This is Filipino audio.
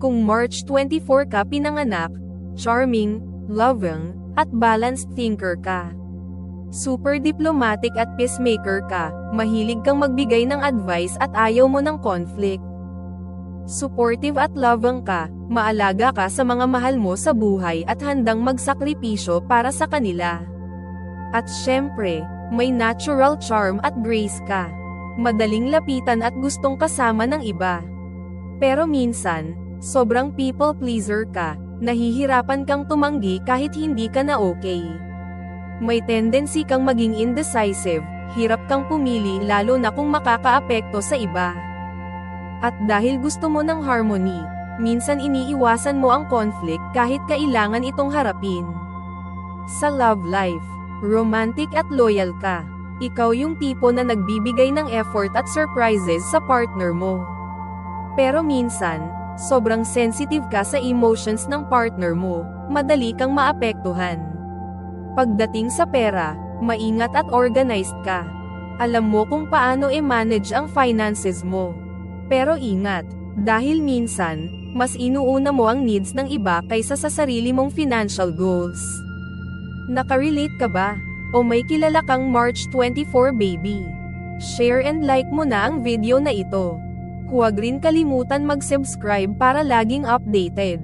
Kung March 24 ka pinanganak, charming, loving, at balanced thinker ka. Super diplomatic at peacemaker ka, mahilig kang magbigay ng advice at ayaw mo ng conflict. Supportive at loving ka, maalaga ka sa mga mahal mo sa buhay at handang magsakripisyo para sa kanila. At syempre, may natural charm at grace ka. Madaling lapitan at gustong kasama ng iba. Pero minsan, sobrang people pleaser ka, nahihirapan kang tumanggi kahit hindi ka na okay. May tendency kang maging indecisive, hirap kang pumili lalo na kung makakaapekto sa iba. At dahil gusto mo ng harmony, minsan iniiwasan mo ang conflict kahit kailangan itong harapin. Sa love life, romantic at loyal ka. Ikaw yung tipo na nagbibigay ng effort at surprises sa partner mo. Pero minsan, sobrang sensitive ka sa emotions ng partner mo, madali kang maapektuhan. Pagdating sa pera, maingat at organized ka. Alam mo kung paano i-manage ang finances mo. Pero ingat, dahil minsan, mas inuuna mo ang needs ng iba kaysa sa sarili mong financial goals. Nakarelate ka ba? O may kilala kang March 24 baby? Share and like mo na ang video na ito. Huwag rin kalimutan mag-subscribe para laging updated.